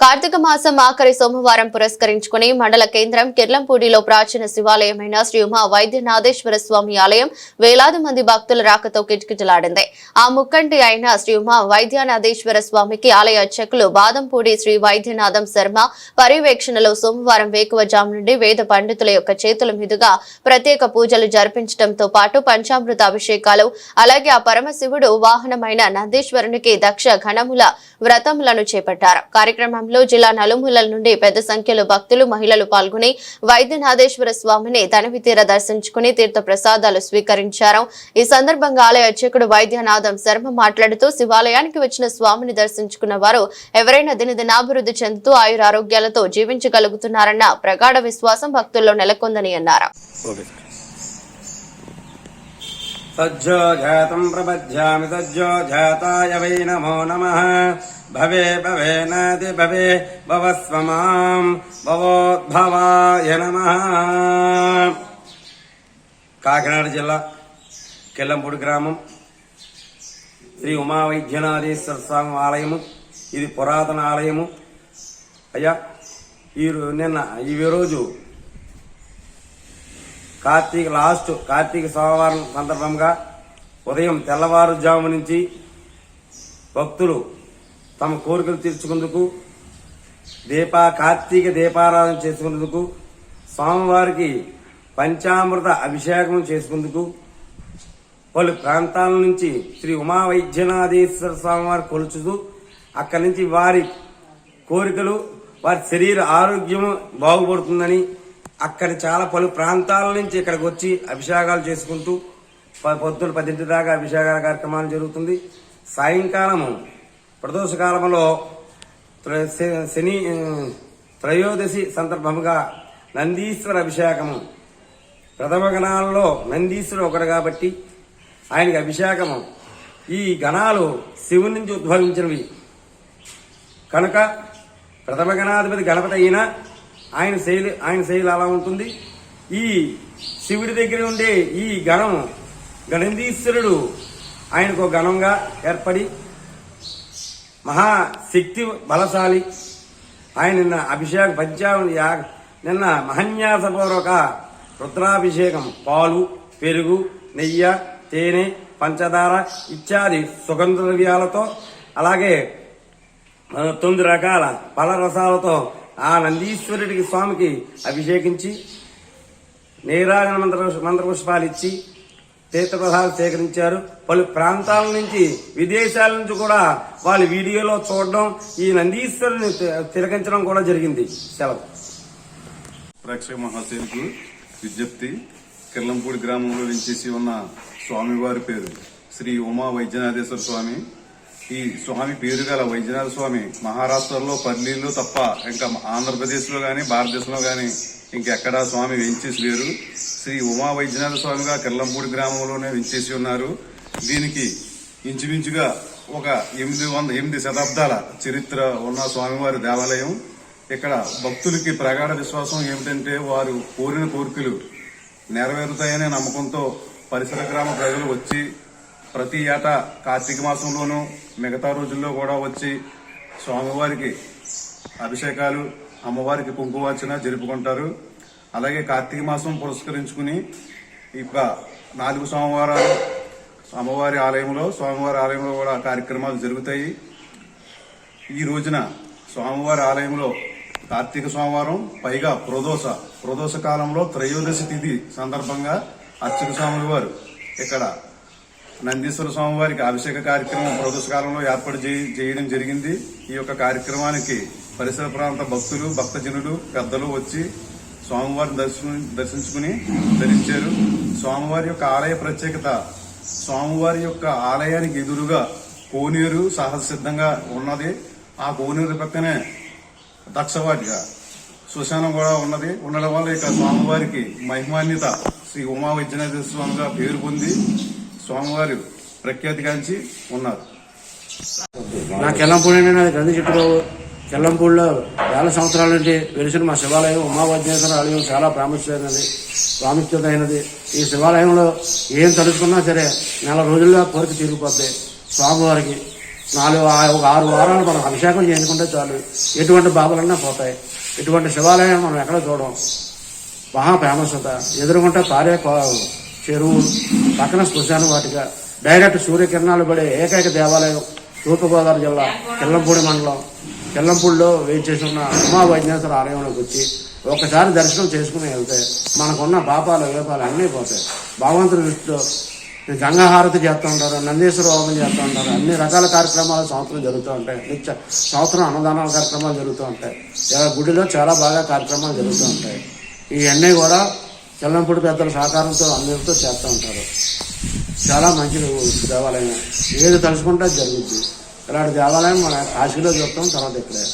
కార్తీక మాసం ఆఖరి సోమవారం పురస్కరించుకుని మండల కేంద్రం కిర్లంపూడిలో ప్రాచీన శివాలయమైన శ్రీ ఉమా వైద్యనాథేశ్వర స్వామి ఆలయం వేలాది మంది భక్తుల రాకతో కిటకిటలాడింది. ఆ ముక్కంటి అయిన శ్రీ ఉమా వైద్యనాథేశ్వర స్వామికి ఆలయ అర్చకులు బాదంపూడి శ్రీ వైద్యనాథం శర్మ పర్యవేక్షణలో సోమవారం వేకువజాము నుండి వేద పండితుల యొక్క చేతుల మీదుగా ప్రత్యేక పూజలు జరిపించడంతో పాటు పంచామృత అభిషేకాలు అలాగే ఆ పరమశివుడు వాహనమైన నందీశ్వరునికి దక్ష ఘనముల వ్రతములను చేపట్టారు. కార్యక్రమం కార్యక్రమంలో జిల్లా నలుమూలల నుండి పెద్ద సంఖ్యలో భక్తులు మహిళలు పాల్గొని వైద్యనాథేశ్వర స్వామిని తనివి తీర దర్శించుకుని తీర్థ ప్రసాదాలు స్వీకరించారు. ఈ సందర్భంగా ఆలయ అర్చకుడు వైద్యనాథం శర్మ మాట్లాడుతూ శివాలయానికి వచ్చిన స్వామిని దర్శించుకున్న వారు ఎవరైనా దినదినాభివృద్ధి చెందుతూ ఆయురారోగ్యాలతో జీవించగలుగుతున్నారన్న ప్రగాఢ విశ్వాసం భక్తుల్లో నెలకొందని అన్నారు. ఓకే. సజ్జో జాతం వై నమో నమ. భవే భవే నాది భవే భవస్వ మాం భవోద్భవాయ నమ కాకినాడ జిల్లా కెల్లంపూడి గ్రామం శ్రీ ఉమా వైద్యనాథేశ్వర స్వామి ఆలయము ఇది పురాతన ఆలయము. అయ్యా ఈ నిన్న ఈ రోజు కార్తీక లాస్ట్ కార్తీక సోమవారం సందర్భంగా ఉదయం తెల్లవారుజాము నుంచి భక్తులు తమ కోరికలు తీర్చుకుందుకు దీపా కార్తీక దీపారాధన చేసుకునేందుకు స్వామివారికి పంచామృత అభిషేకం చేసుకుందుకు పలు ప్రాంతాల నుంచి శ్రీ ఉమా వైద్యనాథేశ్వర స్వామివారి కొలుచుతూ అక్కడి నుంచి వారి కోరికలు వారి శరీర ఆరోగ్యం బాగుపడుతుందని అక్కడ చాలా పలు ప్రాంతాల నుంచి ఇక్కడికి వచ్చి అభిషేకాలు చేసుకుంటూ పొద్దున పదింటి దాకా అభిషేకాల కార్యక్రమాలు జరుగుతుంది. సాయంకాలము ప్రదోష కాలంలో శని త్రయోదశి సందర్భముగా నందీశ్వర అభిషేకము. ప్రథమ గణాలలో నందీశ్వరుడు ఒకడు కాబట్టి ఆయనకి అభిషేకము. ఈ గణాలు శివుని నుంచి ఉద్భవించినవి. కనుక ప్రథమ గణాధిపతి గణపతి అయినా ఆయన శైలి ఆయన శైలి అలా ఉంటుంది. ఈ శివుడి దగ్గర ఉండే ఈ గణం గణేందీశ్వరుడు ఆయనకు ఒక గణంగా ఏర్పడి మహాశక్తి బలశాలి. ఆయన నిన్న అభిషేకం పంచా యా- నిన్న మహన్యాసపూర్వక రుద్రాభిషేకం. పాలు పెరుగు నెయ్యి తేనె పంచదార ఇత్యాది సుగంధ ద్రవ్యాలతో అలాగే తొమ్మిది రకాల పల రసాలతో ఆ నందీశ్వరుడికి స్వామికి అభిషేకించి నీరాజన మంత్ర మంత్రపుష్పాలు ఇచ్చి తీర్థప్రసాదాలు సేకరించారు. పలు ప్రాంతాల నుంచి విదేశాల నుంచి కూడా వాళ్ళ వీడియోలో చూడడం ఈ నందీశ్వరుని తి- తిలకించడం కూడా జరిగింది. సెలవు. ప్రేక్షక మహాశయులకు విజ్ఞప్తి. కిర్లంపూడి గ్రామంలో వెంచేసి ఉన్న స్వామివారి పేరు శ్రీ ఉమా వైద్యనాథేశ్వర స్వామి. ఈ స్వామి పేరు గల వైద్యనాథ స్వామి మహారాష్ట్రలో పల్లీలో తప్ప ఇంకా ఆంధ్రప్రదేశ్లో కానీ భారతదేశంలో కానీ ఇంకెక్కడా స్వామి వెంచేసి లేరు శ్రీ ఉమా వైద్యనాథ స్వామిగా కిర్లంపూడి గ్రామంలోనే వెంచేసి ఉన్నారు. దీనికి ఇంచుమించుగా ఒక ఎనిమిది వంద ఎనిమిది శతాబ్దాల చరిత్ర ఉన్న స్వామివారి దేవాలయం. ఇక్కడ భక్తులకి ప్రగాఢ విశ్వాసం ఏమిటంటే వారు కోరిన కోరికలు నెరవేరుతాయనే నమ్మకంతో పరిసర గ్రామ ప్రజలు వచ్చి ప్రతి ఏటా కార్తీక మాసంలోనూ మిగతా రోజుల్లో కూడా వచ్చి స్వామివారికి అభిషేకాలు అమ్మవారికి కుంకుమార్చన జరుపుకుంటారు. అలాగే కార్తీక మాసం పురస్కరించుకుని ఇక నాలుగు సోమవారాలు అమ్మవారి ఆలయంలో స్వామివారి ఆలయంలో కూడా కార్యక్రమాలు జరుగుతాయి. ఈ రోజున స్వామివారి ఆలయంలో కార్తీక సోమవారం పైగా ప్రదోష ప్రదోష కాలంలో త్రయోదశి తిథి సందర్భంగా అర్చక స్వాముల వారు ఇక్కడ నందీశ్వర స్వామివారికి అభిషేక కార్యక్రమం ప్రదోష కాలంలో ఏర్పాటు చేయ- చేయడం జరిగింది. ఈ యొక్క కార్యక్రమానికి పరిసర ప్రాంత భక్తులు భక్తజనులు పెద్దలు వచ్చి స్వామివారిని దర్శన దర్శించుకుని ధరించారు. స్వామివారి యొక్క ఆలయ ప్రత్యేకత స్వామివారి యొక్క ఆలయానికి ఎదురుగా కోనేరు సహజ సిద్ధంగా ఉన్నది. ఆ కోనేరు పక్కనే దక్షవాటిగా శ్మశానం కూడా ఉన్నది. ఉండడం వల్ల ఇక స్వామివారికి మహిమాన్యత శ్రీ ఉమా వైద్యనాథ స్వామిగా పేరు పొంది స్వామివారు ప్రఖ్యాతిగాంచి ఉన్నారు. నా కెల్లంపూడి నాది గంధ చిట్టుబాబు కెల్లంపూడిలో వేల సంవత్సరాల నుండి వెలిసిన మా శివాలయం ఉమావజ్ఞేశ్వర ఆలయం చాలా ప్రాముఖ్యమైనది ప్రాముఖ్యత అయినది ఈ శివాలయంలో ఏం తలుచుకున్నా సరే నెల రోజుల్లో కోరిక తీరిపోద్ది స్వామివారికి. నాలుగు ఆ- ఒక ఆరు వారాలు మనం అభిషేకం చేసుకుంటే చాలు. ఎటువంటి బాధలన్నా పోతాయి. ఇటువంటి శివాలయం మనం ఎక్కడ చూడడం మహా ఫేమస్త ఎదురుకుంటే పారే కో- చెరువు పక్కన శ్మశాన వాటిగా. డైరెక్ట్ సూర్యకిరణాలు పడే ఏకైక దేవాలయం తూర్పుగోదావరి జిల్లా కిల్లంపూడి మండలం. కిల్లంపూడిలో వేయించేసి ఉన్న ఉమా వైద్యేశ్వర ఆలయంలోకి వచ్చి ఒకసారి దర్శనం చేసుకుని వెళ్తే మనకున్న పాపాలు వేపాలు అన్నీ పోతాయి. భగవంతుడి దృష్టిలో గంగాహారతి చేస్తూ ఉంటారు నందీశ్వర హోమం చేస్తూ ఉంటారు అన్ని రకాల కార్యక్రమాలు సంవత్సరం జరుగుతూ ఉంటాయి. నిత్య సంవత్సరం అన్నదానాల కార్యక్రమాలు జరుగుతూ ఉంటాయి. గుడిలో చాలా బాగా కార్యక్రమాలు జరుగుతూ ఉంటాయి. ఇవన్నీ కూడా చెల్లంపూడి పెద్దల సహకారంతో అందరితో చేస్తూ ఉంటారు. చాలా మంచి దేవాలయం. ఏది తలుచుకుంటే అది జరుగుద్ది. ఇలాంటి దేవాలయం మన కాశీలో చూస్తాం తర్వాత ఇక్కడే.